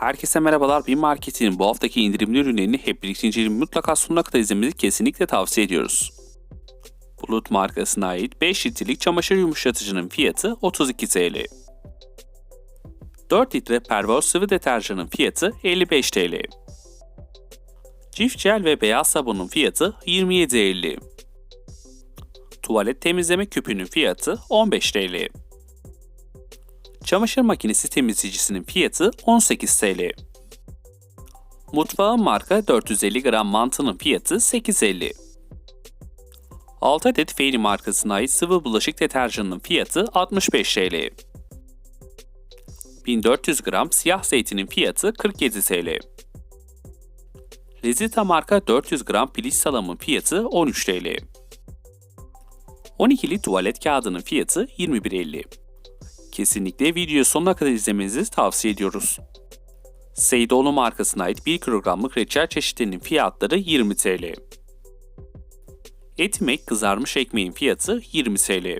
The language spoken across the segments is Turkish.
Herkese merhabalar. Bir marketin bu haftaki indirimli ürünlerini hep birlikte inceleyip mutlaka sonuna kadar izlemenizi kesinlikle tavsiye ediyoruz. Bulut markasına ait 5 litrelik çamaşır yumuşatıcının fiyatı 32 TL. 4 litre pervol sıvı deterjanın fiyatı 55 TL. Çift jel ve beyaz sabunun fiyatı 27.50. Tuvalet temizleme küpünün fiyatı 15 TL. Çamaşır makinesi temizleyicisinin fiyatı 18 TL. Mutfağın marka 450 gram mantının fiyatı 8.50. 6 adet Fairy markasına ait sıvı bulaşık deterjanının fiyatı 65 TL. 1400 gram siyah zeytinin fiyatı 47 TL. Lezita marka 400 gram piliç salamın fiyatı 13 TL. 12'li tuvalet kağıdının fiyatı 21.50. Kesinlikle video sonuna kadar izlemenizi tavsiye ediyoruz. Seydoğlu markasına ait 1 kilogramlık reçel çeşitlerinin fiyatları 20 TL. Etmek kızarmış ekmeğin fiyatı 20 TL.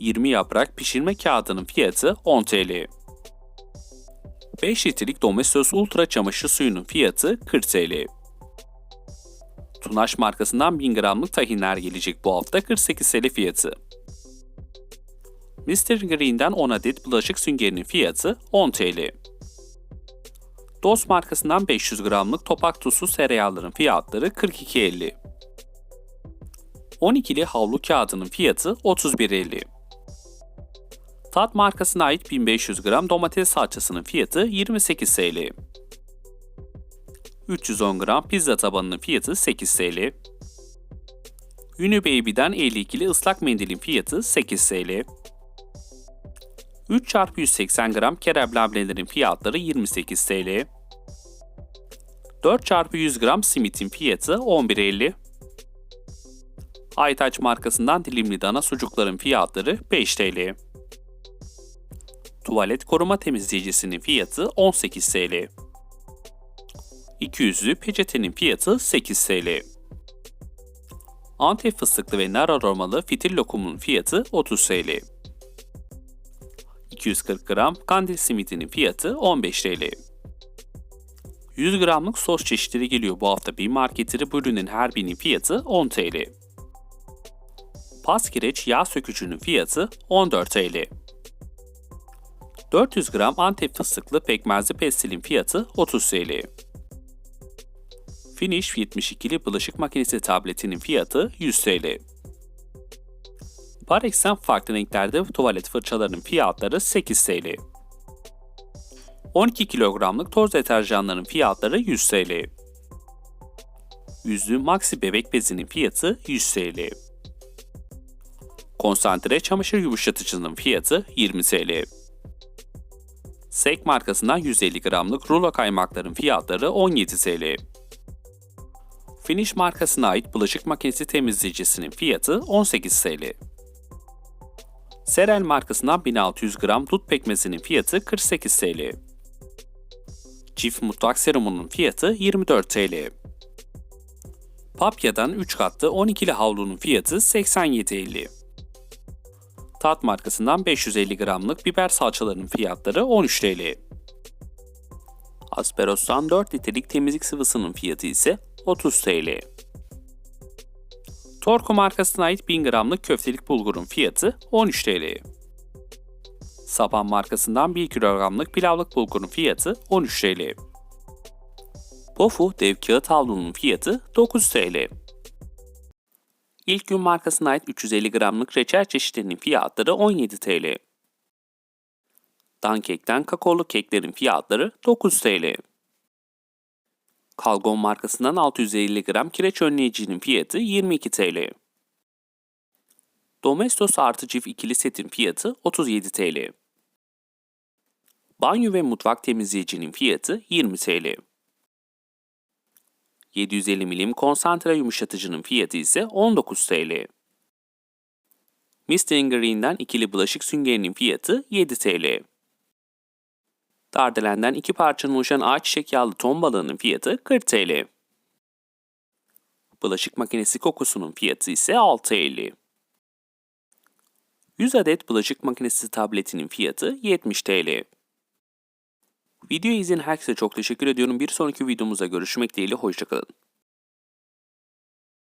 20 yaprak pişirme kağıdının fiyatı 10 TL. 5 litrelik Domestos Ultra çamaşır suyunun fiyatı 40 TL. Tunaş markasından 1000 gramlık tahinler gelecek bu hafta 48 TL fiyatı. Mr. Green'den 10 adet bulaşık süngerinin fiyatı 10 TL. Dost markasından 500 gramlık topak tuzlu sereyalların fiyatları 42.50. 12'li havlu kağıdının fiyatı 31.50. Tat markasına ait 1500 gram domates salçasının fiyatı 28 TL. 310 gram pizza tabanının fiyatı 8 TL. Ünlü Baby'den 52'li ıslak mendilin fiyatı 8 TL. 3 x 180 gram kerem lablelerin fiyatları 28 TL. 4 x 100 gram simitin fiyatı 11.50. Aytaç markasından dilimli dana sucukların fiyatları 5 TL. Tuvalet koruma temizleyicisinin fiyatı 18 TL. 200'lü peçetenin fiyatı 8 TL. Antep fıstıklı ve nar aromalı fitil lokumun fiyatı 30 TL. 240 gram kandil simitinin fiyatı 15 TL. 100 gramlık sos çeşitleri geliyor bu hafta bir marketleri bu ürünün her birinin fiyatı 10 TL. Paskireç yağ sökücünün fiyatı 14 TL. 400 gram antep fıstıklı pekmezli pestilin fiyatı 30 TL. Finish 72'li bulaşık makinesi tabletinin fiyatı 100 TL. Parex'ten farklı renklerde tuvalet fırçalarının fiyatları 8 TL. 12 kilogramlık toz deterjanların fiyatları 100 TL. Yüzlü Maxi bebek bezinin fiyatı 100 TL. Konsantre çamaşır yumuşatıcının fiyatı 20 TL. Sek markasından 150 gramlık rulo kaymakların fiyatları 17 TL. Finish markasına ait bulaşık makinesi temizleyicisinin fiyatı 18 TL. Serel markasından 1600 gram dut pekmezinin fiyatı 48 TL. Çift mutfak serumunun fiyatı 24 TL. Papya'dan 3 katlı 12'li havlunun fiyatı 87.50. Tat markasından 550 gramlık biber salçalarının fiyatları 13 TL. Asperos'tan 4 litrelik temizlik sıvısının fiyatı ise 30 TL. Torco markasına ait 1000 gramlık köftelik bulgurun fiyatı 13 TL. Saban markasından 1 kilogramlık pilavlık bulgurun fiyatı 13 TL. Pofu dev kağıt havlunun fiyatı 9 TL. İlk gün markasına ait 350 gramlık reçel çeşitlerinin fiyatları 17 TL. Dankek'ten kakaolu keklerin fiyatları 9 TL. Kalgon markasından 650 gram kireç önleyicinin fiyatı 22 TL. Domestos artı çift ikili setin fiyatı 37 TL. Banyo ve mutfak temizleyicinin fiyatı 20 TL. 750 milim konsantre yumuşatıcının fiyatı ise 19 TL. Mr. Green'den ikili bulaşık süngerinin fiyatı 7 TL. Dardelen'den iki parçanın oluşan ağaç çiçek yağlı ton balığının fiyatı 40 TL. Bulaşık makinesi kokusunun fiyatı ise 6.50. 100 adet bulaşık makinesi tabletinin fiyatı 70 TL. Videoyu izleyen herkese çok teşekkür ediyorum. Bir sonraki videomuzda görüşmek dileğiyle. Hoşçakalın.